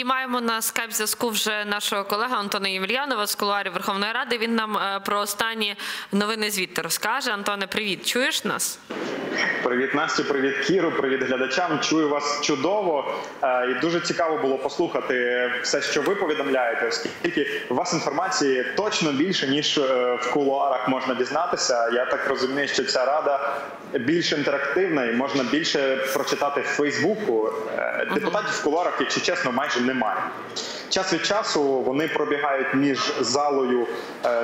І маємо на скайп зв'язку вже нашого колега Антона Ємельянова з кулуарів Верховної Ради. Він нам е, про останні новини звідти розкаже. Антоне, привіт, чуєш нас? Привіт, Настю, привіт, Кіру, привіт глядачам. Чую вас чудово Е, і дуже цікаво було послухати все, що ви повідомляєте, оскільки у вас інформації точно більше ніж е, в кулуарах можна дізнатися. Я так розумію, що ця рада більш інтерактивна і можна більше прочитати в Фейсбуку. Е, Депутатів в кулуарах, якщо чесно, майже немає. Час від часу вони пробігають між залою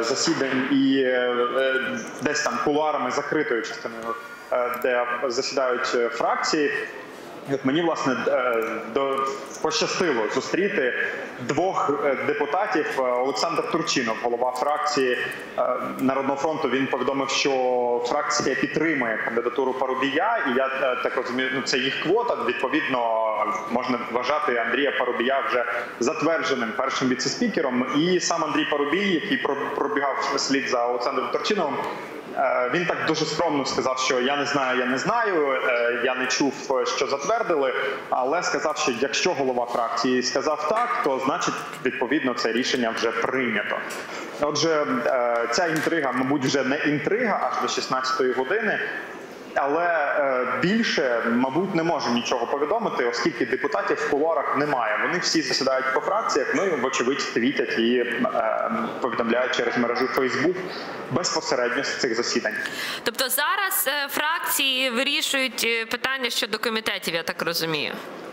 засідань і десь там кулуарами закритою частиною, де засідають е, фракції. От мені власне е, до пощастило зустріти двох е, депутатів. Е, Олександр Турчинов, голова фракції е, Народного фронту. Він повідомив, що фракція підтримує кандидатуру Парубія, і я е, так розумію, ну це їх квота. Відповідно, можна вважати Андрія Парубія вже затвердженим першим віцеспікером. І сам Андрій Парубій, який про- пробігав слід за Олександром Турчиновим. Е, Він так дуже скромно сказав, що я не знаю, я не знаю, е, я не чув, е, що затвердили, але сказав, що якщо голова фракції сказав так, то значить відповідно це рішення вже прийнято. Отже, ця інтрига, мабуть, вже не інтрига аж до 16-ї години. Але е, більше, мабуть, не можу нічого повідомити, оскільки депутатів в кулуарах немає. Вони всі засідають по фракціях, ну і вочевидь твітять і е, повідомляють через мережу Фейсбук безпосередньо з цих засідань. Тобто зараз е, фракції вирішують питання щодо комітетів, я так розумію.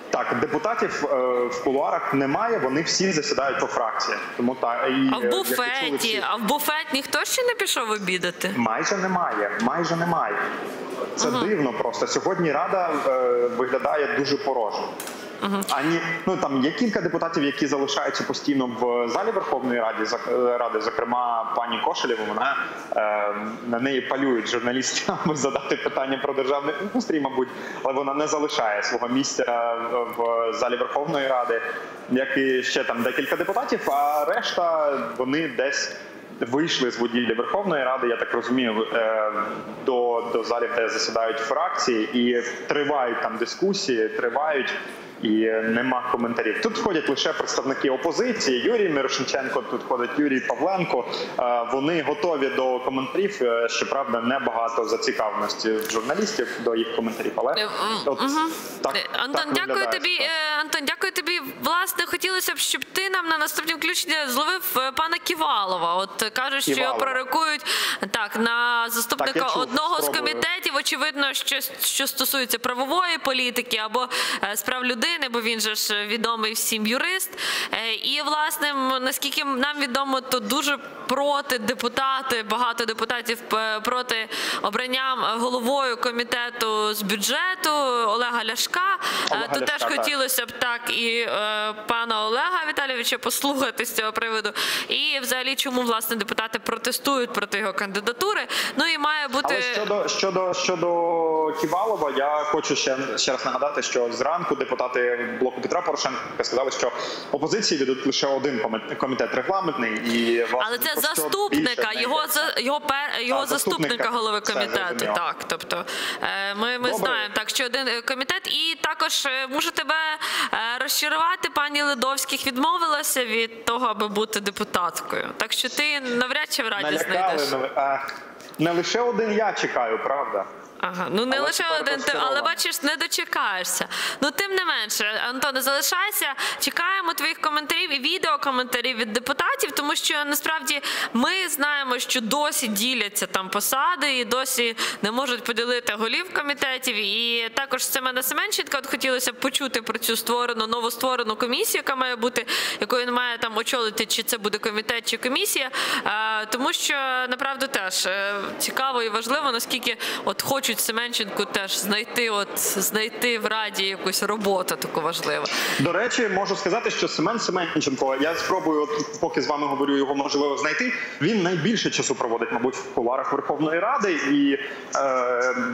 Так, депутатів е, в кулуарах немає, вони всі засідають по фракціях. Тому та і А в буфеті, всі- а в буфет ніхто ще не пішов обідати. майже немає. Майже немає. Це дивно просто. Сьогодні рада е, виглядає дуже порожньо. Ані ну там є кілька депутатів, які залишаються постійно в залі Верховної Ради, ради, зокрема пані Кошелєва. Вона е, на неї палюють журналісти, аби задати питання про державний устрій, мабуть, але вона не залишає свого місця в залі Верховної Ради, як і ще там декілька депутатів. А решта вони десь вийшли з будівлі Верховної Ради, я так розумію, е, до, до залів, де засідають фракції, і тривають там дискусії, тривають. І нема коментарів. Тут входять лише представники опозиції. Юрій Мирошниченко, тут ходить Юрій Павленко. Е, Вони готові до коментарів. е, Щоправда, небагато зацікавленості журналістів до їх коментарів. Але от мгм. так, Антон, так дякую тобі. Антон, дякую тобі. Власне, хотілося б, щоб ти нам на наступні включення зловив пана Ківалова. От кажуть, що його пророкують так на заступника Так, чув, одного з комітетів. Очевидно, що, що стосується правової політики або е, справ людини, бо він же ж відомий всім юрист. Е, І власне, наскільки нам відомо, то дуже проти депутати, багато депутатів е, проти обранням е, головою комітету з бюджету Олега Ляшка. Олега То теж Ляшка, так. хотілося б так і пана Олега Віталійовича послухати з цього приводу. І взагалі, чому власне депутати протестують проти його кандидатури. Ну і має бути Але щодо щодо щодо Ківалова, я хочу ще ще раз нагадати, що зранку депутати блоку Петра Порошенка сказали, що опозиції ведуть лише один комі- комітет регламентний, і власне, Але це заступника, більше його за його пер його заступника заступника. голови комітету. Так, тобто е, ми, ми Добре. знаємо так, що один е, комітет, і також е, можу тебе розчарувати. Пані Ледовських відмовилася від того, аби бути депутаткою. Так що ти навряд чи в раді знайдеш. ну, не лише один я чекаю, правда. Ага, ну не Але лише один, ти, але бачиш, не дочекаєшся. Ну тим не менше, Антоне, залишайся. Чекаємо твоїх коментарів і відеокоментарів від депутатів, тому що насправді ми знаємо, що досі діляться там посади і досі не можуть поділити голів комітетів. І також Семена Семенченка от хотілося б почути про цю створену новостворену комісію, яка має бути, якою він має там очолити, чи це буде комітет чи комісія. Тому що направду теж е, цікаво і важливо, наскільки от хочуть Семенченку теж знайти, от знайти в раді якусь роботу таку важливу. До речі, можу сказати, що Семен Семенченко, я спробую, от, поки з вами говорю, його можливо знайти. Він найбільше часу проводить, мабуть, в куларах Верховної Ради, і е,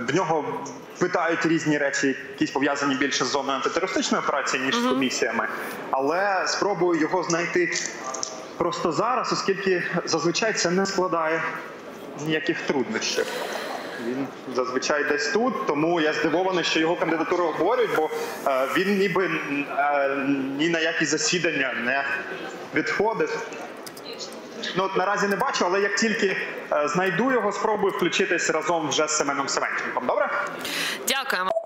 в нього питають різні речі, якісь пов'язані більше з зоною антитерористичної операції, ніж з комісіями. Але спробую його знайти просто зараз, оскільки зазвичай це не складає ніяких труднощів. Він зазвичай десь тут, тому я здивований, що його кандидатуру обговорюють, бо е, він ніби е, ні на які засідання не відходив. Ну от наразі не бачу, але як тільки е, знайду його, спробую включитись разом вже з Семеном Семенченком. Добре? Дякуємо.